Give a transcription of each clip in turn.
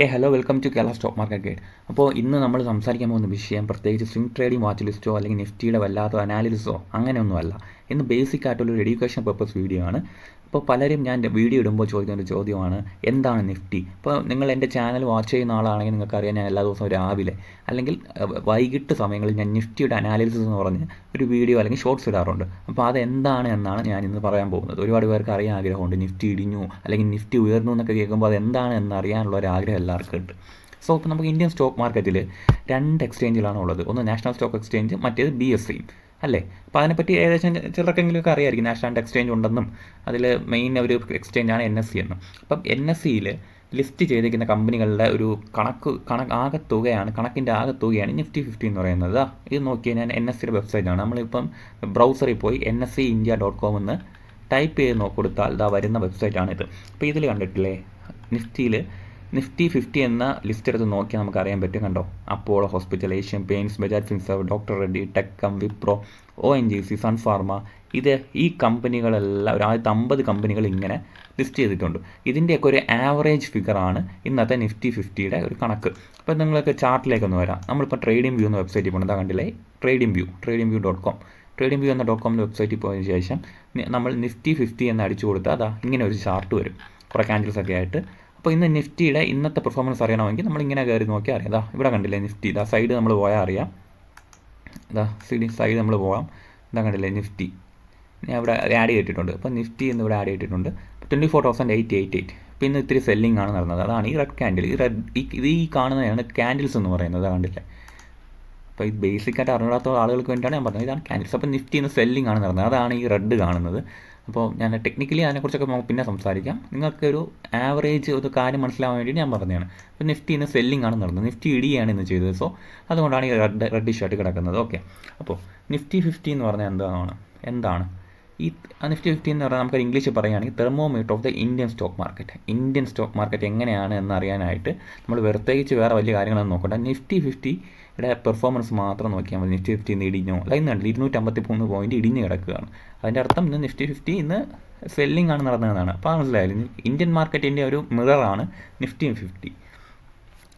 Hey hello welcome to Kerala stock market guide അപ്പോൾ ഇന്ന് നമ്മൾ സംസാരിക്കാൻ പോകുന്ന വിഷയം പ്രത്യേകിച്ച് സ്വിംഗ് ട്രേഡിംഗ് വാച്ച് ലിസ്റ്റോ അല്ലെങ്കിൽ നിഫ്റ്റിയുടെ വല്ലാത്ത അനാലിസിസോ അങ്ങനെയൊന്നുമല്ല. ഇന്ന് ബേസിക് ആയിട്ടുള്ള ഒരു എഡ്യൂക്കേഷൻ പർപ്പസ് വീഡിയോ ആണ്. അപ്പോൾ പലരും ഞാൻ വീഡിയോ ഇടുമ്പോൾ ചോദിക്കുന്ന ഒരു ചോദ്യമാണ് എന്താണ് നിഫ്റ്റി? ഇപ്പോൾ നിങ്ങൾ എന്റെ ചാനൽ വാച്ച് ചെയ്യുന്ന ആളാണെങ്കിൽ നിങ്ങൾക്കറിയാം ഞാൻ എല്ലാ ദിവസവും രാവിലെ അല്ലെങ്കിൽ വൈകിട്ട് സമയങ്ങളിൽ ഞാൻ നിഫ്റ്റിയുടെ അനാലിസിസ് എന്ന് പറഞ്ഞ് ഒരു വീഡിയോ അല്ലെങ്കിൽ ഷോർട്സ് ഇടാറുണ്ട്. അപ്പോൾ അത് എന്താണ് എന്നാണ് ഞാൻ ഇന്ന് പറയാൻ പോകുന്നത്. ഒരുപാട് പേർക്ക് അറിയാൻ ആഗ്രഹമുണ്ട് നിഫ്റ്റി ഇടിഞ്ഞു അല്ലെങ്കിൽ നിഫ്റ്റി ഉയർന്നു എന്നൊക്കെ കേൾക്കുമ്പോൾ അത് എന്താണ് എന്ന് അറിയാനുള്ള ഒരു ആഗ്രഹം എല്ലാവർക്കും ഉണ്ട്. സോ ഇപ്പോൾ നമുക്ക് ഇന്ത്യൻ സ്റ്റോക്ക് മാർക്കറ്റിൽ രണ്ട് എക്സ്ചേഞ്ചിലാണ് ഉള്ളത്. ഒന്ന് നാഷണൽ സ്റ്റോക്ക് എക്സ്ചേഞ്ച് മറ്റേത് ബി എസ് സിയും അല്ലേ? അപ്പോൾ അതിനെപ്പറ്റി ഏകദേശം ചിലർക്കെങ്കിലും ഒക്കെ അറിയായിരിക്കും നാഷണൽ എക്സ്ചേഞ്ച് ഉണ്ടെന്നും അതിൽ മെയിൻ ഒരു എക്സ്ചേഞ്ചാണ് എൻ എസ് സി എന്നും. അപ്പം എൻ എസ് സിയിൽ ലിസ്റ്റ് ചെയ്തിരിക്കുന്ന കമ്പനികളുടെ ഒരു കണക്ക് കണക്ക് ആകെ തുകയാണ് കണക്കിന്റെ ആകെ തുകയാണ് നിഫ്റ്റി ഫിഫ്റ്റി എന്ന് പറയുന്നത്. ഇത് നോക്കിയാൽ ഞാൻ എൻ എസ് സിയുടെ വെബ്സൈറ്റാണ് നമ്മളിപ്പം ബ്രൗസറിൽ പോയി N S E India dot com എന്ന് ടൈപ്പ് ചെയ്ത് കൊടുത്താൽ ഇതാ വരുന്ന വെബ്സൈറ്റാണിത് അപ്പോൾ ഇതിൽ കണ്ടിട്ടില്ലേ? നിഫ്റ്റിയിൽ നിഫ്റ്റി ഫിഫ്റ്റി എന്ന ലിസ്റ്റ് എടുത്ത് നോക്കിയാൽ നമുക്ക് അറിയാൻ പറ്റും കണ്ടോ? Apollo hospital Asian paints Bajaj Finserv doctor Reddy TechM Wipro O N G C Sun Pharma ഇത് ഈ കമ്പനികളെല്ലാം ഒരു ആദ്യത്തെ അമ്പത് കമ്പനികൾ ഇങ്ങനെ ലിസ്റ്റ് ചെയ്തിട്ടുണ്ട്. ഇതിന്റെയൊക്കെ ഒരു ആവറേജ് ഫിഗറാണ് ഇന്നത്തെ നിഫ്റ്റി ഫിഫ്റ്റിയുടെ ഒരു കണക്ക്. അപ്പോൾ നിങ്ങൾക്ക് ചാർട്ടിലേക്കൊന്ന് വരാം. നമ്മളിപ്പോൾ ട്രേഡിംഗ് വ്യൂ എന്ന വെബ്സൈറ്റിൽ പോകുന്നത് കണ്ടില്ലേ? Trading view trading view dot com trading view എന്ന ഡോട്ട് കോം വെബ്സൈറ്റിൽ പോയതിനു ശേഷം നമ്മൾ നിഫ്റ്റി ഫിഫ്റ്റി എന്ന് അടിച്ചു കൊടുത്താൽ അതാ ഇങ്ങനെ ഒരു ചാർട്ട് വരും. കുറേ ക്യാൻഡിൽസ് ഒക്കെ ആയിട്ട് അപ്പോൾ ഇന്ന് നിഫ്റ്റിയുടെ ഇന്നത്തെ പെർഫോമൻസ് അറിയണമെങ്കിൽ നമ്മൾ ഇങ്ങനെ കയറി നോക്കിയാൽ അറിയാം. ഇതാ ഇവിടെ കണ്ടില്ലേ നിഫ്റ്റി? ഇതാ സൈഡ് നമ്മൾ പോയാൽ അറിയാം. ഇതാ സിഡി സൈഡ് നമ്മൾ പോകാം ഇതാ കണ്ടില്ലേ നിഫ്റ്റി? ഞാൻ ഇവിടെ ആഡ് ചെയ്തിട്ടുണ്ട്. അപ്പോൾ നിഫ്റ്റി എന്ന് ഇവിടെ ആഡ് ചെയ്തിട്ടുണ്ട്. Twenty four thousand eight eight eight ഇന്ന് ഇത്തിരി സെല്ലിംഗ് ആണ് നടന്നത്. അതാണ് ഈ റെഡ് ക്യാൻഡിൽ ഈ റെഡ് ഇത് ഈ കാണുന്നതാണ് ക്യാൻഡിൽസ് എന്ന് പറയുന്നത്. കണ്ടില്ലേ? അപ്പോൾ ഇത് ബേസിക്കായിട്ട് അറിഞ്ഞാത്ത ആളുകൾക്ക് വേണ്ടിയാണ് ഞാൻ പറഞ്ഞത്. ഇതാണ് ക്യാൻഡിൽസ് അപ്പോൾ നിഫ്റ്റി ഇന്ന് സെല്ലിംഗ് ആണ് നടന്നത്. അതാണ് ഈ റെഡ് കാണുന്നത്. അപ്പോൾ ഞാൻ ടെക്നിക്കലി അതിനെക്കുറിച്ചൊക്കെ നമുക്ക് പിന്നെ സംസാരിക്കാം. നിങ്ങൾക്ക് ഒരു ആവറേജ് ഒരു കാര്യം മനസ്സിലാവാൻ വേണ്ടി ഞാൻ പറഞ്ഞതാണ്. അപ്പോൾ നിഫ്റ്റി ഇന്ന് സെല്ലിംഗ് ആണ് നടന്നത്. നിഫ്റ്റി ഇടിയാണ് ഇന്ന് ചെയ്തത്. സോ അതുകൊണ്ടാണ് ഈ റെഡ് റെഡിഷ് ആയിട്ട് കിടക്കുന്നത്. ഓക്കെ അപ്പോൾ നിഫ്റ്റി ഫിഫ്റ്റി എന്ന് പറഞ്ഞാൽ എന്താണ്? എന്താണ്? ഈ നിഫ്റ്റി ഫിഫ്റ്റി എന്ന് പറഞ്ഞാൽ നമുക്ക് ഇംഗ്ലീഷ് പറയുകയാണെങ്കിൽ thermometer of the Indian stock market Indian stock market എങ്ങനെയാണ് എന്ന് അറിയാനായിട്ട് നമ്മൾ പ്രത്യേകിച്ച് വേറെ വലിയ കാര്യങ്ങളൊന്നും നോക്കണ്ട. നിഫ്റ്റി ഫിഫ്റ്റിയുടെ പെർഫോമൻസ് മാത്രം നോക്കിയാൽ മതി. നിഫ്റ്റി ഫിഫ്റ്റി ഇന്ന് ഇടിഞ്ഞോ. അല്ലെങ്കിൽ കണ്ടില്ല? ഇരുന്നൂറ്റമ്പത്തി മൂന്ന് പോയിന്റ് ഇടിഞ്ഞ് കിടക്കുകയാണ്. അതിന്റെ അർത്ഥം ഇന്ന് നിഫ്റ്റി ഫിഫ്റ്റി ഇന്ന് സെല്ലിംഗ് ആണ് നടന്നതെന്നാണ്. അപ്പോൾ മനസ്സിലായാലും ഇന്ത്യൻ മാർക്കറ്റിന്റെ ഒരു മിററാണ് നിഫ്റ്റി ഫിഫ്റ്റി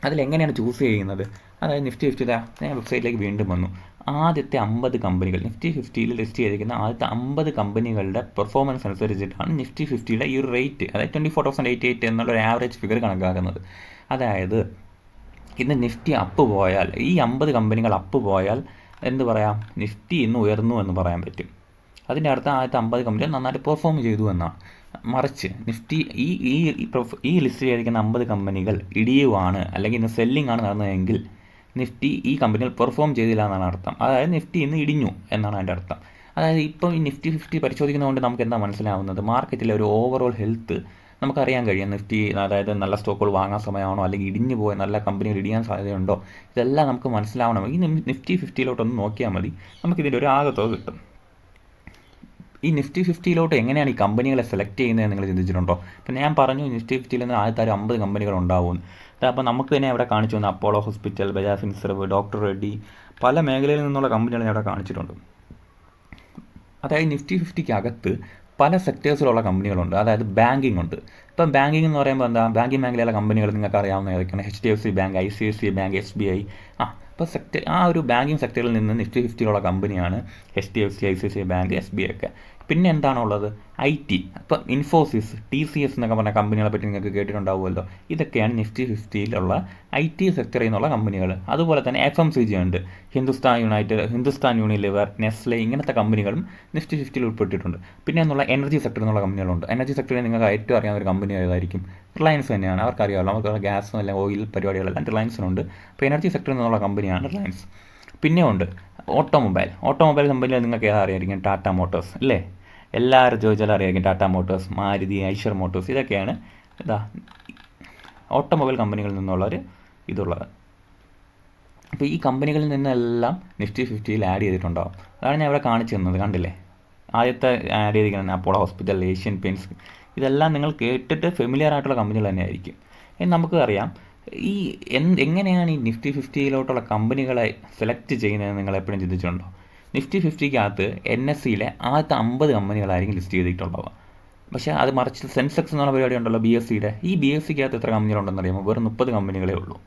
അതിലെങ്ങനെയാണ് ചൂസ് ചെയ്യുന്നത്? അതായത് നിഫ്റ്റി ഫിഫ്റ്റി ഞാൻ വെബ്സൈറ്റിലേക്ക് വീണ്ടും വന്നു. ആദ്യത്തെ അമ്പത് കമ്പനികൾ നിഫ്റ്റി ഫിഫ്റ്റിയിൽ ലിസ്റ്റ് ചെയ്തിരിക്കുന്ന ആദ്യത്തെ അമ്പത് കമ്പനികളുടെ പെർഫോമൻസ് അനുസരിച്ചിട്ടാണ് നിഫ്റ്റി ഫിഫ്റ്റിയുടെ ഈ ഒരു റേറ്റ് അതായത് twenty four thousand eighty eight എന്നുള്ള ഒരു ആവറേജ് ഫിഗർ കണക്കാക്കുന്നത്. അതായത് ഇന്ന് നിഫ്റ്റി അപ്പ് പോയാൽ ഈ അമ്പത് കമ്പനികൾ അപ്പ് പോയാൽ എന്ത് പറയാം? നിഫ്റ്റി ഇന്ന് ഉയർന്നു എന്ന് പറയാൻ പറ്റും. അതിന്റെ അർത്ഥം ആദ്യത്തെ അമ്പത് കമ്പനികൾ നന്നായിട്ട് പെർഫോം ചെയ്തു എന്നാണ്. മറിച്ച് നിഫ്റ്റി ഈ ഈ ഈ ലിസ്റ്റ് ചെയ്തിരിക്കുന്ന അമ്പത് കമ്പനികൾ ഇടിയുവാണ് അല്ലെങ്കിൽ ഇന്ന് സെല്ലിംഗ് ആണ് നടന്നതെങ്കിൽ നിഫ്റ്റി ഈ കമ്പനികൾ പെർഫോം ചെയ്തില്ല എന്നാണ് അർത്ഥം. അതായത് നിഫ്റ്റി ഇന്ന് ഇടിഞ്ഞു എന്നാണ് അതിന്റെ അർത്ഥം. അതായത് ഇപ്പോൾ ഈ നിഫ്റ്റി ഫിഫ്റ്റി പരിശോധിക്കുന്നതുകൊണ്ട് നമുക്ക് എന്താ മനസ്സിലാവുന്നത്? മാർക്കറ്റിലെ ഒരു ഓവറോൾ ഹെൽത്ത് നമുക്കറിയാൻ കഴിയും നിഫ്റ്റി അതായത് നല്ല സ്റ്റോക്കുകൾ വാങ്ങാൻ സമയമാണോ അല്ലെങ്കിൽ ഇടിഞ്ഞു പോയ നല്ല കമ്പനികൾ ഇടിയാൻ സാധ്യതയുണ്ടോ ഇതെല്ലാം നമുക്ക് മനസ്സിലാവണം. ഈ നിഫ്റ്റി ഫിഫ്റ്റിയിലോട്ടൊന്ന് നോക്കിയാൽ മതി നമുക്കിതിന്റെ ഒരു ആകത്തുക കിട്ടും. ഈ നിഫ്റ്റി ഫിഫ്റ്റിയിലോട്ട് എങ്ങനെയാണ് ഈ കമ്പനികളെ സെലക്ട് ചെയ്യുന്നത് നിങ്ങൾ ചിന്തിച്ചിട്ടുണ്ടോ? ഇപ്പം ഞാൻ പറഞ്ഞു നിഫ്റ്റി ഫിഫ്റ്റിയിൽ നിന്ന് ആദ്യത്തെ ഒരു അമ്പത് കമ്പനികൾ ഉണ്ടാവും. അപ്പോൾ നമുക്ക് തന്നെ അവിടെ കാണിച്ചു തന്നെ Apollo hospital Bajaj Finserv doctor Reddy പല മേഖലയിൽ നിന്നുള്ള കമ്പനികൾ ഞാൻ അവിടെ കാണിച്ചിട്ടുണ്ട്. അതായത് നിഫ്റ്റി ഫിഫ്റ്റിക്ക് അകത്ത് പല സെക്ടേഴ്സിലുള്ള കമ്പനികളുണ്ട് അതായത് ബാങ്കിങ് ഉണ്ട്. ഇപ്പം ബാങ്കിങ് എന്ന് പറയുമ്പോൾ എന്താ? ബാങ്കിങ് മേഖലയിലെ കമ്പനികൾ നിങ്ങൾക്ക് അറിയാവുന്ന ഏതൊക്കെയാണ്? H D F C bank I C I C bank S B I ആ അപ്പോൾ സെക്ടർ ആ ഒരു ബാങ്കിങ് സെക്ടറിൽ നിന്ന് നിഫ്റ്റി ഫിഫ്റ്റിയിലുള്ള കമ്പനിയാണ് H D F C I C C bank S B I ഒക്കെ. പിന്നെ എന്താണുള്ളത് ഐ ടി അപ്പം ഇൻഫോസിസ് ടി സി എസ് എന്നൊക്കെ പറഞ്ഞ കമ്പനികളെ പറ്റി നിങ്ങൾക്ക് കേട്ടിട്ടുണ്ടാവുമല്ലോ. ഇതൊക്കെയാണ് നിഫ്റ്റി ഫിഫ്റ്റിയിലുള്ള ഐ ടി സെക്ടറിൽ നിന്നുള്ള കമ്പനികൾ. അതുപോലെ തന്നെ എഫ് എം സി ജി ഉണ്ട്. Hindustan united Hindustan Unilever Nestle ഇങ്ങനത്തെ കമ്പനികളും നിഫ്റ്റി ഫിഫ്റ്റിയിൽ ഉൾപ്പെട്ടിട്ടുണ്ട്. പിന്നെ എന്നുള്ള എനർജി സെക്ടറിൽ നിന്നുള്ള കമ്പനികളുണ്ട്. എനർജി സെക്ടറിൽ നിങ്ങൾക്ക് ഏറ്റവും അറിയാവുന്ന ഒരു കമ്പനി ഏതായിരിക്കും? റിലയൻസ് തന്നെയാണ്. അവർക്കറിയാമല്ലോ. നമുക്ക് ഗ്യാസും അല്ലെങ്കിൽ ഓയിൽ പരിപാടികളെല്ലാം റിലയൻസിനുണ്ട് അപ്പോൾ എനർജി സെക്ടറിൽ നിന്നുള്ള കമ്പനിയാണ് റിലയൻസ് പിന്നെ ഉണ്ട്. ഓട്ടോമൊബൈൽ. ഓട്ടോമൊബൈൽ കമ്പനിയിൽ നിങ്ങൾക്ക് ഏതാ അറിയായിരിക്കും? ടാറ്റ മോട്ടോഴ്സ് അല്ലേ? എല്ലാവരും ചോദിച്ചാലും അറിയായിരിക്കും ടാറ്റ മോട്ടോഴ്സ് മാരുതി ഐഷർ മോട്ടോഴ്സ് ഇതൊക്കെയാണ് ഇതാ ഓട്ടോമൊബൈൽ കമ്പനികളിൽ നിന്നുള്ളൊരു ഇതുള്ളത്. അപ്പോൾ ഈ കമ്പനികളിൽ നിന്നെല്ലാം നിഫ്റ്റി ഫിഫ്റ്റിയിൽ ആഡ് ചെയ്തിട്ടുണ്ടാവും അതാണ് ഞാൻ ഇവിടെ കാണിച്ചു തന്നത് കണ്ടില്ലേ? ആദ്യത്തെ ആഡ് ചെയ്തിരിക്കുന്നത് അപ്പോളോ ഹോസ്പിറ്റൽ ഏഷ്യൻ പെയിൻസ് ഇതെല്ലാം നിങ്ങൾ കേട്ടിട്ട് ഫെമിലിയർ ആയിട്ടുള്ള കമ്പനികൾ തന്നെയായിരിക്കും. നമുക്ക് അറിയാം ഈ എങ്ങനെയാണ് ഈ നിഫ്റ്റി ഫിഫ്റ്റിയിലോട്ടുള്ള കമ്പനികളെ സെലക്ട് ചെയ്യുന്നതെന്ന് നിങ്ങൾ എപ്പോഴും ചിന്തിച്ചിട്ടുണ്ടോ? നിഫ്റ്റി ഫിഫ്റ്റിക്കകത്ത് എൻ എസ് സിയിലെ ആദ്യത്തെ അമ്പത് കമ്പനികളായിരിക്കും ലിസ്റ്റ് ചെയ്തിട്ടുണ്ടാവുക പക്ഷേ അത് മറിച്ച് സെൻസെക്സ് എന്നുള്ള പരിപാടി ഉണ്ടല്ലോ ബി എസ് സിയുടെ. ഈ ബി എസ് സിക്കകത്ത് എത്ര കമ്പനികളുണ്ടെന്ന് അറിയാമോ വെറും മുപ്പത് കമ്പനികളേ ഉള്ളൂ.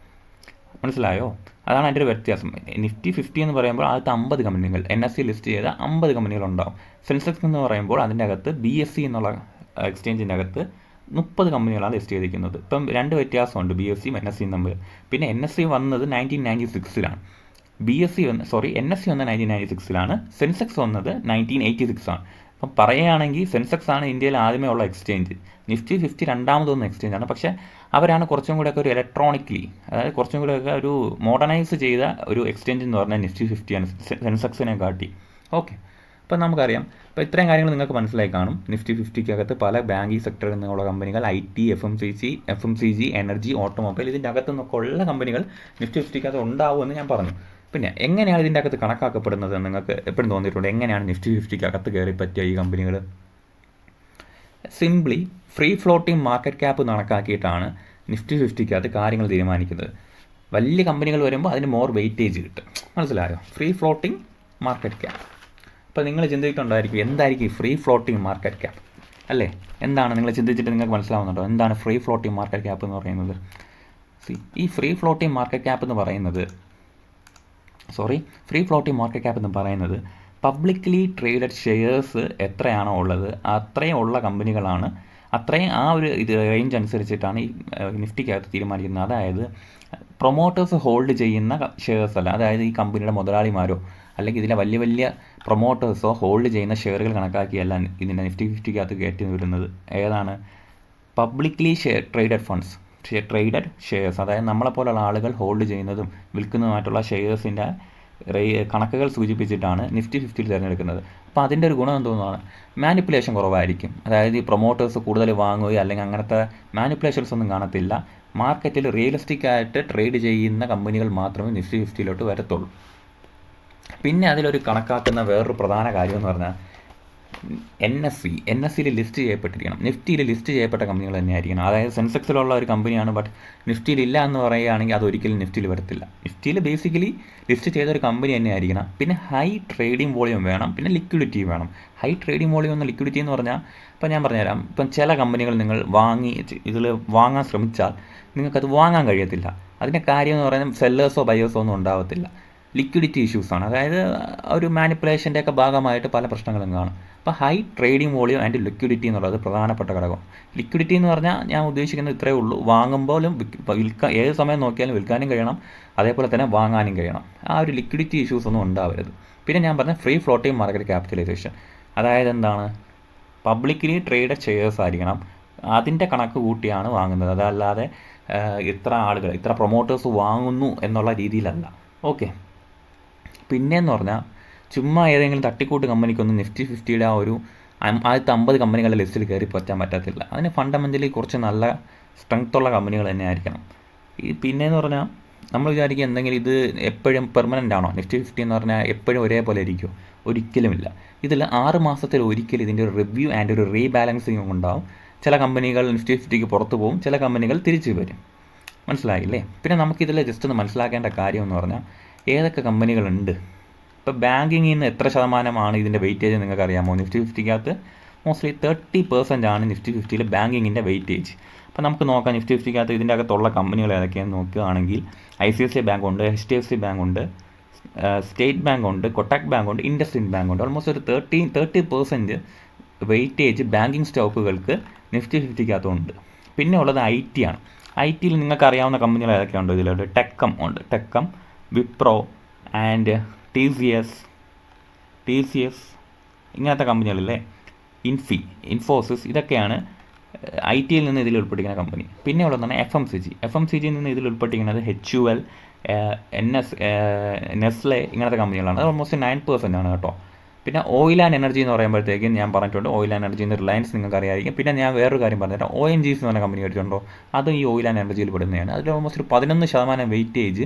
മനസ്സിലായോ? അതാണ് അതിന്റെ ഒരു വ്യത്യാസം. നിഫ്റ്റി ഫിഫ്റ്റി എന്ന് പറയുമ്പോൾ ആദ്യത്തെ അമ്പത് കമ്പനികൾ എൻ എസ് സി ലിസ്റ്റ് ചെയ്ത അമ്പത് കമ്പനികളുണ്ടാവും. സെൻസെക്സ് എന്ന് പറയുമ്പോൾ അതിന്റെ അകത്ത് ബി എസ് സി എന്നുള്ള എക്സ്ചേഞ്ചിന്റെ അകത്ത് മുപ്പത് കമ്പനികളാണ് ലിസ്റ്റ് ചെയ്തിരിക്കുന്നത്. ഇപ്പം രണ്ട് വ്യത്യാസമുണ്ട്. ബി എസ് സിയും എൻ എസ് സിയും തമ്മിൽ. പിന്നെ എൻ എസ് സി വന്നത് നയന്റീൻ നയന്റി സിക്സിലാണ് ബി എസ് സി വന്ന് സോറി എൻ എസ് സി വന്നത് നയന്റീൻ നയന്റി സിക്സിലാണ് സെൻസെക്സ് വന്നത് നയന്റീൻ എയ്റ്റി സിക്സ് ആണ്. അപ്പം പറയുകയാണെങ്കിൽ സെൻസെക്സ് ആണ് ഇന്ത്യയിൽ ആദ്യമേ ഉള്ള എക്സ്ചേഞ്ച് നിഫ്റ്റി ഫിഫ്റ്റി രണ്ടാമതൊന്ന് എക്സ്ചേഞ്ച് ആണ്. പക്ഷേ അവരാണ് കുറച്ചും കൂടെയൊക്കെ ഒരു ഇലക്ട്രോണിക്കലി അതായത് കുറച്ചും കൂടെയൊക്കെ ഒരു മോഡേണൈസ് ചെയ്ത ഒരു എക്സ്ചേഞ്ച് എന്ന് പറഞ്ഞാൽ നിഫ്റ്റി ഫിഫ്റ്റിയാണ് സെൻസെക്സിനെ കാട്ടി. ഓക്കെ അപ്പം നമുക്കറിയാം. അപ്പോൾ ഇത്രയും കാര്യങ്ങൾ നിങ്ങൾക്ക് മനസ്സിലായി കാണും. നിഫ്റ്റി ഫിഫ്റ്റിക്കകത്ത് പല ബാങ്കിങ് സെക്ടറിൽ നിന്നുള്ള കമ്പനികൾ I T F M C C F M C G energy automobile ഇതിന്റെ അകത്ത് നിന്നൊക്കെ ഉള്ള കമ്പനികൾ നിഫ്റ്റി ഫിഫ്റ്റിക്കകത്ത് ഉണ്ടാവുമെന്ന് ഞാൻ പറഞ്ഞു. പിന്നെ എങ്ങനെയാണ് ഇതിന്റെ അകത്ത് കണക്കാക്കപ്പെടുന്നത് നിങ്ങൾക്ക് എപ്പോഴും തോന്നിയിട്ടുണ്ട്? എങ്ങനെയാണ് നിഫ്റ്റി ഫിഫ്റ്റിക്ക് അകത്ത് കയറി പറ്റിയ ഈ കമ്പനികൾ? Simply free floating market cap കണക്കാക്കിയിട്ടാണ് Nifty ഫിഫ്റ്റിക്കകത്ത് കാര്യങ്ങൾ തീരുമാനിക്കുന്നത്. വലിയ കമ്പനികൾ വരുമ്പോൾ അതിന് മോർ വെയിറ്റേജ് കിട്ടും. മനസ്സിലായോ? ഫ്രീ ഫ്ലോട്ടിംഗ് മാർക്കറ്റ് ക്യാപ്പ് അപ്പോൾ നിങ്ങൾ ചിന്തിച്ചിട്ടുണ്ടായിരിക്കും എന്തായിരിക്കും ഫ്രീ ഫ്ലോട്ടിംഗ് മാർക്കറ്റ് ക്യാപ്പ് അല്ലേ? എന്താണ് നിങ്ങൾ ചിന്തിച്ചിട്ട് നിങ്ങൾക്ക് മനസ്സിലാവുന്നുണ്ടോ? എന്താണ് ഫ്രീ ഫ്ലോട്ടിംഗ് മാർക്കറ്റ് ക്യാപ്പ് എന്ന് പറയുന്നത്? സി ഈ ഫ്രീ ഫ്ലോട്ടിംഗ് മാർക്കറ്റ് ക്യാപ്പ് എന്ന് പറയുന്നത് sorry free floating market cap എന്ന് പറയുന്നത് പബ്ലിക്കലി ട്രേഡഡ് ഷെയർസ് എത്രയാണോ ഉള്ളത് അത്രയും ഉള്ള കമ്പനികളാണ് അത്രയും ആ ഒരു ഇത് റേഞ്ച് അനുസരിച്ചിട്ടാണ് ഈ നിഫ്റ്റിക്കകത്ത് തീരുമാനിക്കുന്നത്. അതായത് പ്രൊമോട്ടേഴ്സ് ഹോൾഡ് ചെയ്യുന്ന ഷെയർസ് അല്ല അതായത് ഈ കമ്പനിയുടെ മുതലാളിമാരോ അല്ലെങ്കിൽ ഇതിലെ വലിയ വലിയ പ്രൊമോട്ടേഴ്സോ ഹോൾഡ് ചെയ്യുന്ന ഷെയറുകൾ കണക്കാക്കിയല്ല ഇതിന്റെ നിഫ്റ്റി ഫിഫ്റ്റിക്കകത്ത് കയറ്റി വരുന്നത് ഏതാണ്? Publicly share traded funds share traded shares അതായത് നമ്മളെപ്പോലുള്ള ആളുകൾ ഹോൾഡ് ചെയ്യുന്നതും വിൽക്കുന്നതുമായിട്ടുള്ള ഷെയർസിന്റെ കണക്കുകൾ സൂചിപ്പിച്ചിട്ടാണ് നിഫ്റ്റി ഫിഫ്റ്റിയിൽ തിരഞ്ഞെടുക്കുന്നത്. അപ്പോൾ അതിന്റെ ഒരു ഗുണം എന്തോന്നാണ്? മാനിപ്പുലേഷൻ കുറവായിരിക്കും. അതായത് ഈ പ്രൊമോട്ടേഴ്സ് കൂടുതൽ വാങ്ങുകയോ അല്ലെങ്കിൽ അങ്ങനത്തെ മാനിപ്പുലേഷൻസ് ഒന്നും കാണത്തില്ല. മാർക്കറ്റിൽ റിയലിസ്റ്റിക് ആയിട്ട് ട്രേഡ് ചെയ്യുന്ന കമ്പനികൾ മാത്രമേ നിഫ്റ്റി ഫിഫ്റ്റിയിലോട്ട് വരത്തുള്ളൂ. പിന്നെ അതിലൊരു കണക്കാക്കുന്ന വേറൊരു പ്രധാന കാര്യം എന്ന് പറഞ്ഞാൽ N S C N S സിയിൽ ലിസ്റ്റ് ചെയ്യപ്പെട്ടിരിക്കണം. നിഫ്റ്റിയിൽ ലിസ്റ്റ് ചെയ്യപ്പെട്ട കമ്പനികൾ തന്നെയായിരിക്കണം. അതായത് സെൻസെക്സിലുള്ള ഒരു കമ്പനിയാണ് ബട്ട് നിഫ്റ്റിയിൽ ഇല്ല എന്ന് പറയുകയാണെങ്കിൽ അത് ഒരിക്കലും നിഫ്റ്റിയിൽ വരത്തില്ല. നിഫ്റ്റിയിൽ ബേസിക്കലി ലിസ്റ്റ് ചെയ്ത ഒരു കമ്പനി തന്നെ ആയിരിക്കണം പിന്നെ ഹൈ ട്രേഡിംഗ് വോളിയം വേണം പിന്നെ ലിക്വിഡിറ്റി വേണം. ഹൈ ട്രേഡിംഗ് വോളിയം എന്ന ലിക്വിഡിറ്റി എന്ന് പറഞ്ഞാൽ ഇപ്പം ഞാൻ പറഞ്ഞുതരാം. ഇപ്പം ചില കമ്പനികൾ നിങ്ങൾ വാങ്ങി ഇതിൽ വാങ്ങാൻ ശ്രമിച്ചാൽ നിങ്ങൾക്കത് വാങ്ങാൻ കഴിയത്തില്ല. അതിന്റെ കാര്യം എന്ന് പറയുന്നത് സെല്ലേഴ്സോ ബയേഴ്സോ ഒന്നും ഉണ്ടാവത്തില്ല. ലിക്വിഡിറ്റി ഇഷ്യൂസാണ് അതായത് ഒരു മാനിപ്പുലേഷന്റെ ഒക്കെ ഭാഗമായിട്ട് പല പ്രശ്നങ്ങളും കാണും. അപ്പോൾ high trading volume and liquidity എന്നുള്ളത് പ്രധാനപ്പെട്ട ഘടകം. ലിക്വിഡിറ്റി എന്ന് പറഞ്ഞാൽ ഞാൻ ഉദ്ദേശിക്കുന്നത് ഇത്രയേ ഉള്ളൂ. വാങ്ങുമ്പോഴും വിൽക്കാൻ ഏത് സമയം നോക്കിയാലും വിൽക്കാനും കഴിയണം. അതേപോലെ തന്നെ വാങ്ങാനും കഴിയണം. ആ ഒരു ലിക്വിഡിറ്റി ഇഷ്യൂസ് ഒന്നും ഉണ്ടാവരുത്. പിന്നെ ഞാൻ പറഞ്ഞ ഫ്രീ ഫ്ലോട്ടിംഗ് മാർക്കറ്റ് ക്യാപിറ്റലൈസേഷൻ അതായത് എന്താണ്? പബ്ലിക്കലി ട്രേഡ് ഷെയർസ് ആയിരിക്കണം. അതിന്റെ കണക്ക് കൂട്ടിയാണ് വാങ്ങുന്നത്. അതല്ലാതെ ഇത്ര ആളുകൾ ഇത്ര പ്രൊമോട്ടേഴ്സ് വാങ്ങുന്നു എന്നുള്ള രീതിയിലല്ല. ഓക്കെ പിന്നെയെന്ന് പറഞ്ഞാൽ ചുമ്മാ ഏതെങ്കിലും തട്ടിക്കൂട്ട് കമ്പനിക്കൊന്നും നിഫ്റ്റി ഫിഫ്റ്റിയുടെ ആ ഒരു ആദ്യത്തെ അമ്പത് കമ്പനികളുടെ ലിസ്റ്റിൽ കയറി പറ്റാൻ പറ്റത്തില്ല. അതിന് ഫണ്ടമെന്റലി കുറച്ച് നല്ല സ്ട്രെങ്ത് ഉള്ള കമ്പനികൾ തന്നെ ആയിരിക്കണം. ഈ പിന്നെയെന്ന് പറഞ്ഞാൽ നമ്മൾ വിചാരിക്കുക എന്തെങ്കിലും ഇത് എപ്പോഴും പെർമനന്റ് ആണോ? നിഫ്റ്റി ഫിഫ്റ്റി എന്ന് പറഞ്ഞാൽ എപ്പോഴും ഒരേപോലെ ഇരിക്കുമോ ഒരിക്കലുമില്ല ഇതിൽ ആറ് മാസത്തിൽ ഒരിക്കൽ ഇതിന്റെ ഒരു റിവ്യൂ ആൻഡ് ഒരു റീബാലൻസിങ് ഉണ്ടാവും. ചില കമ്പനികൾ നിഫ്റ്റി ഫിഫ്റ്റിക്ക് പുറത്തു പോകും ചില കമ്പനികൾ തിരിച്ചു വരും. മനസ്സിലായില്ലേ? പിന്നെ നമുക്കിതിൽ ജസ്റ്റ് ഒന്ന് മനസ്സിലാക്കേണ്ട കാര്യം എന്ന് പറഞ്ഞാൽ ഏതൊക്കെ കമ്പനികളുണ്ട്? ഇപ്പോൾ ബാങ്കിങ്ങിൽ നിന്ന് എത്ര ശതമാനമാണ് ഇതിന്റെ വെയിറ്റേജ് നിങ്ങൾക്ക് അറിയാമോ നിഫ്റ്റി ഫിഫ്റ്റിക്കകത്ത് മോസ്റ്റ്ലി തേർട്ടി പെർസെന്റ് ആണ് നിഫ്റ്റി ഫിഫ്റ്റിയിൽ ബാങ്കിങ്ങിന്റെ വെയിറ്റേജ് അപ്പോൾ നമുക്ക് നോക്കാം നിഫ്റ്റി ഫിഫ്റ്റിക്കകത്ത് ഇതിന്റെ അകത്തുള്ള കമ്പനികൾ ഏതൊക്കെയാണെന്ന് നോക്കുകയാണെങ്കിൽ I C S C bank ഉണ്ട് H D F C bank ഉണ്ട് സ്റ്റേറ്റ് ബാങ്ക് ഉണ്ട് കൊട്ടാക് ബാങ്ക് ഉണ്ട് ഇൻഡസ്ഇൻഡ് ബാങ്ക് ഉണ്ട്. ഓൾമോസ്റ്റ് ഒരു thirty thirty percent weightage banking സ്റ്റോക്കുകൾക്ക് Nifty ഫിഫ്റ്റിക്കകത്തുണ്ട്. പിന്നെ ഉള്ളത് ഐ ടി ആണ്. ഐ ടിയിൽ നിങ്ങൾക്ക് അറിയാവുന്ന കമ്പനികൾ ഏതൊക്കെയുണ്ട്? ഇതിലുണ്ട് ടെക്കം ഉണ്ട്. TechM Wipro and T C S T C S ഇങ്ങനത്തെ കമ്പനികളില്ലേ ഇൻഫി ഇൻഫോസിസ് ഇതൊക്കെയാണ് ഐ ടിയിൽ നിന്ന് ഇതിൽ ഉൾപ്പെട്ടിരിക്കുന്ന കമ്പനി. പിന്നെ ഉള്ളതാണ് F M C G. F M C ജിയിൽ നിന്ന് ഇതിൽ ഉൾപ്പെട്ടിരിക്കുന്നത് H U L N S Nestle ഇങ്ങനത്തെ കമ്പനികളാണ്. അത് ഓൾമോസ്റ്റ് നയൻ പെർസെന്റ് ആണ് കേട്ടോ. പിന്നെ ഓയിൽ ആൻഡ് എനർജി എന്ന് പറയുമ്പോഴത്തേക്കും ഞാൻ പറഞ്ഞിട്ടുണ്ട് ഓയിൽ ആൻഡ് എനർജി എന്ന് റിലയൻസ് നിങ്ങൾക്ക് അറിയാമായിരിക്കും പിന്നെ ഞാൻ വേറൊരു കാര്യം പറഞ്ഞിട്ട് ഒ എൻ ജീസ് എന്ന് പറഞ്ഞ കമ്പനി എടുത്തിട്ടുണ്ടോ അതും ഈ ഓയിൽ ആൻഡ് എനർജിയിൽ പെടുന്നതാണ്. അതിൽ ഓൾമോസ്റ്റ് ഒരു പതിനൊന്ന് ശതമാനം വെയിറ്റേജ്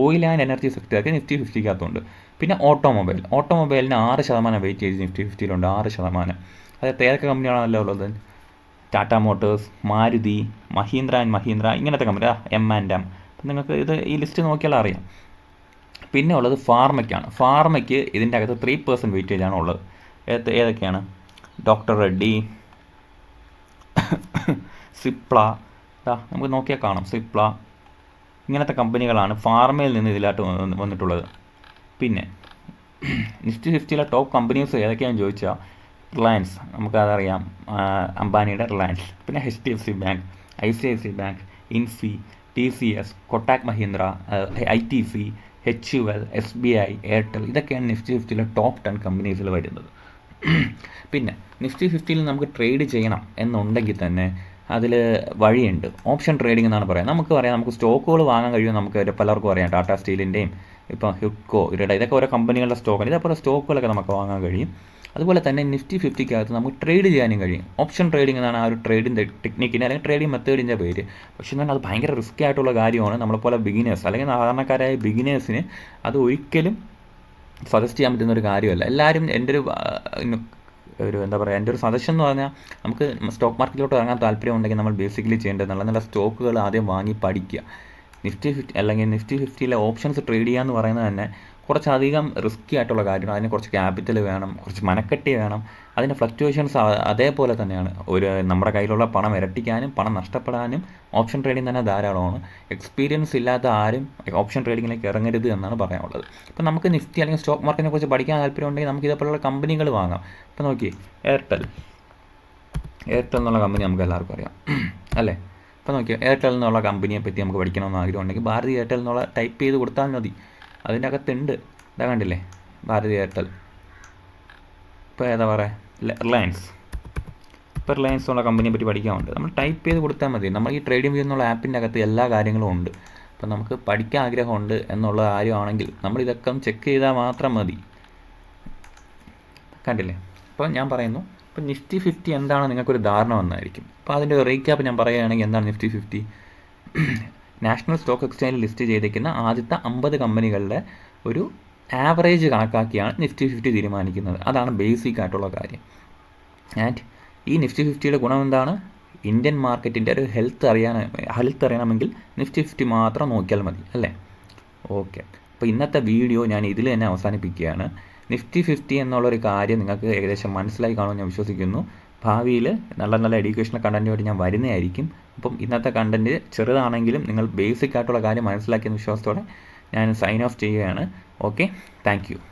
ഓയിൽ ആൻഡ് എനർജി സെക്ടർക്ക് നിഫ്റ്റി ഫിഫ്റ്റിക്കകത്തുണ്ട് പിന്നെ ഓട്ടോമൊബൈൽ ഓട്ടോമൊബൈലിന് ആറ് ശതമാനം വെയിറ്റേജ് നിഫ്റ്റി ഫിഫ്റ്റിയിലുണ്ട് ആറ് ശതമാനം. അതായത് ഏതൊക്കെ കമ്പനിയാണല്ലോ ഉള്ളത്. ടാറ്റ മോട്ടോഴ്സ് മാരുതി മഹീന്ദ്ര ആൻഡ് മഹീന്ദ്ര ഇങ്ങനത്തെ കമ്പനി എം ആൻഡ് എം നിങ്ങൾക്ക് ഇത് ഈ ലിസ്റ്റ് നോക്കിയാൽ അറിയാം പിന്നെ ഉള്ളത് ഫാർമയ്ക്കാണ്. ഫാർമയ്ക്ക് ഇതിന്റെ അകത്ത് ത്രീ പെർസെന്റ് വെയിറ്റേജ് ആണ് ഉള്ളത്. ഏതൊക്കെയാണ്? ഡോക്ടർ റെഡ്ഡി സിപ്ല നമുക്ക് നോക്കിയാൽ കാണാം. സിപ്ല ഇങ്ങനത്തെ കമ്പനികളാണ് ഫാർമയിൽ നിന്ന് ഇതിലായിട്ട് വന്നിട്ടുള്ളത്. പിന്നെ നിഫ്റ്റി ഫിഫ്റ്റിയിലെ ടോപ്പ് കമ്പനീസ് ഏതൊക്കെയാണെന്ന് ചോദിച്ചാൽ റിലയൻസ് നമുക്കതറിയാം. അംബാനിയുടെ റിലയൻസ് പിന്നെ H D F C bank I C I C bank Infy T C S Kotak Mahindra I T C H U L S B I Airtel ഇതൊക്കെയാണ് Nifty ഫിഫ്റ്റിയിലെ top ten കമ്പനീസിൽ വരുന്നത്. പിന്നെ Nifty ഫിഫ്റ്റിയിൽ നമുക്ക് trade ചെയ്യണം എന്നുണ്ടെങ്കിൽ തന്നെ അതിൽ വഴിയുണ്ട്. ഓപ്ഷൻ ട്രേഡിംഗ് എന്നാണ് പറയുന്നത് നമുക്ക് പറയാം നമുക്ക് സ്റ്റോക്കുകൾ വാങ്ങാൻ കഴിയും നമുക്ക് പലർക്കും അറിയാം. ടാറ്റ സ്റ്റീലിന്റെയും ഇപ്പോൾ ഹിക്കോ ഇവരുടെ ഇതൊക്കെ ഓരോ കമ്പനികളുടെ സ്റ്റോക്കാണ് ഇതേപോലെ സ്റ്റോക്കുകളൊക്കെ നമുക്ക് വാങ്ങാൻ കഴിയും. അതുപോലെ തന്നെ നിഫ്റ്റി ഫിഫ്റ്റിക്കകത്ത് നമുക്ക് ട്രേഡ് ചെയ്യാനും കഴിയും. ഓപ്ഷൻ ട്രേഡിംഗ് എന്നാണ് ആ ഒരു ട്രേഡിന്റെ ടെക്നിക്കിന്റെ അല്ലെങ്കിൽ ട്രേഡിംഗ് മെത്തേഡിന്റെ പേര്. പക്ഷേ എന്നാൽ അത് ഭയങ്കര റിസ്ക് ആയിട്ടുള്ള കാര്യമാണ്. നമ്മളെപ്പോലെ ബിഗിനേഴ്സ് അല്ലെങ്കിൽ സാധാരണക്കാരായ ബിഗിനേഴ്സിന് അത് ഒരിക്കലും സജസ്റ്റ് ചെയ്യാൻ പറ്റുന്ന ഒരു കാര്യമല്ല. എല്ലാവരും എന്റെ ഒരു ഒരു എന്താ പറയുക എന്റെ ഒരു സജഷൻ എന്ന് പറഞ്ഞാൽ നമുക്ക് സ്റ്റോക്ക് മാർക്കറ്റിലോട്ട് ഇറങ്ങാൻ താല്പര്യം ഉണ്ടെങ്കിൽ നമ്മൾ ബേസിക്കലി ചെയ്യേണ്ടത് നല്ല നല്ല സ്റ്റോക്കുകൾ ആദ്യം വാങ്ങി പഠിക്കുക. നിഫ്റ്റി ഫിഫ്റ്റി അല്ലെങ്കിൽ നിഫ്റ്റി ഫിഫ്റ്റിയിലെ ഓപ്ഷൻസ് ട്രേഡ് ചെയ്യുക എന്ന് പറയുന്നത് തന്നെ കുറച്ചധികം റിസ്ക്കി ആയിട്ടുള്ള കാര്യമാണ് അതിന് കുറച്ച് ക്യാപിറ്റൽ വേണം കുറച്ച് മനക്കെട്ടി വേണം. അതിന്റെ ഫ്ലക്ച്വേഷൻസ് അതേപോലെ തന്നെയാണ്. ഒരു നമ്മുടെ കയ്യിലുള്ള പണം ഇരട്ടിക്കാനും പണം നഷ്ടപ്പെടാനും ഓപ്ഷൻ ട്രേഡിംഗ് തന്നെ ധാരാളമാണ്. എക്സ്പീരിയൻസ് ഇല്ലാത്ത ആരും ഓപ്ഷൻ ട്രേഡിങ്ങിലേക്ക് ഇറങ്ങരുത് എന്നാണ് പറയാനുള്ളത്. ഇപ്പം നമുക്ക് നിഫ്റ്റി അല്ലെങ്കിൽ സ്റ്റോക്ക് മാർക്കറ്റിനെ കുറിച്ച് പഠിക്കാൻ താല്പര്യം ഉണ്ടെങ്കിൽ നമുക്ക് ഇതേപോലുള്ള കമ്പനികൾ വാങ്ങാം. ഇപ്പം നോക്കി എയർടെൽ എയർടെൽ എന്നുള്ള കമ്പനി നമുക്ക് എല്ലാവർക്കും അറിയാം. അല്ലേ? ഇപ്പം നോക്കിയാൽ എയർടെൽ എന്നുള്ള കമ്പനിയെ പറ്റി നമുക്ക് പഠിക്കണമെന്ന് ആഗ്രഹം ഉണ്ടെങ്കിൽ ഭാരതി എയർടെൽ എന്നുള്ള ടൈപ്പ് ചെയ്ത് കൊടുത്താൽ മതി. അതിന്റെ അകത്തുണ്ട് ഇതാ കണ്ടില്ലേ? ഭാരതി എയർടെൽ. ഇപ്പോൾ ഏതാ പറയുക റിലയൻസ്. ഇപ്പോൾ റിലയൻസ് ഉള്ള കമ്പനിയെ പറ്റി പഠിക്കാനുണ്ട്. നമ്മൾ ടൈപ്പ് ചെയ്ത് കൊടുത്താൽ മതി. നമ്മൾ ഈ ട്രേഡിംഗ് വ്യൂ എന്നുള്ള ആപ്പിന്റെ അകത്ത് എല്ലാ കാര്യങ്ങളും ഉണ്ട്. അപ്പോൾ നമുക്ക് പഠിക്കാൻ ആഗ്രഹമുണ്ട് എന്നുള്ള കാര്യമാണെങ്കിൽ നമ്മൾ ഇതൊക്കെ ചെക്ക് ചെയ്താൽ മാത്രം മതി. കണ്ടില്ലേ? അപ്പോൾ ഞാൻ പറയുന്നു ഇപ്പോൾ നിഫ്റ്റി ഫിഫ്റ്റി എന്താണ് നിങ്ങൾക്കൊരു ധാരണ വന്നായിരിക്കും. അപ്പോൾ അതിന്റെ റീക്യാപ്പ് ഞാൻ പറയുകയാണെങ്കിൽ എന്താണ് നിഫ്റ്റി ഫിഫ്റ്റി നാഷണൽ സ്റ്റോക്ക് എക്സ്ചേഞ്ചിൽ ലിസ്റ്റ് ചെയ്തിരിക്കുന്ന ആദ്യത്തെ അമ്പത് കമ്പനികളുടെ ഒരു ആവറേജ് കണക്കാക്കിയാണ് നിഫ്റ്റി ഫിഫ്റ്റി തീരുമാനിക്കുന്നത്. അതാണ് ബേസിക് ആയിട്ടുള്ള കാര്യം. ആൻഡ് ഈ നിഫ്റ്റി ഫിഫ്റ്റിയുടെ ഗുണം എന്താണ്? ഇന്ത്യൻ മാർക്കറ്റിന്റെ ഒരു ഹെൽത്ത് അറിയാൻ ഹെൽത്ത് അറിയണമെങ്കിൽ നിഫ്റ്റി ഫിഫ്റ്റി മാത്രം നോക്കിയാൽ മതി അല്ലേ? ഓക്കെ അപ്പോൾ ഇന്നത്തെ വീഡിയോ ഞാൻ ഇതിൽ തന്നെ അവസാനിപ്പിക്കുകയാണ്. നിഫ്റ്റി ഫിഫ്റ്റി എന്നുള്ളൊരു കാര്യം നിങ്ങൾക്ക് ഏകദേശം മനസ്സിലായി കാണുമെന്ന് ഞാൻ വിശ്വസിക്കുന്നു. ഭാവിയിൽ നല്ല നല്ല എഡ്യൂക്കേഷണൽ കണ്ടന്റുമായിട്ട് ഞാൻ വരുന്നതായിരിക്കും. അപ്പം ഇന്നത്തെ കണ്ടന്റ് ചെറുതാണെങ്കിലും നിങ്ങൾ ബേസിക് ആയിട്ടുള്ള കാര്യം മനസ്സിലാക്കിയ വിശ്വാസത്തോടെ ഞാൻ സൈൻ ഓഫ് ചെയ്യുകയാണ്. Okay thank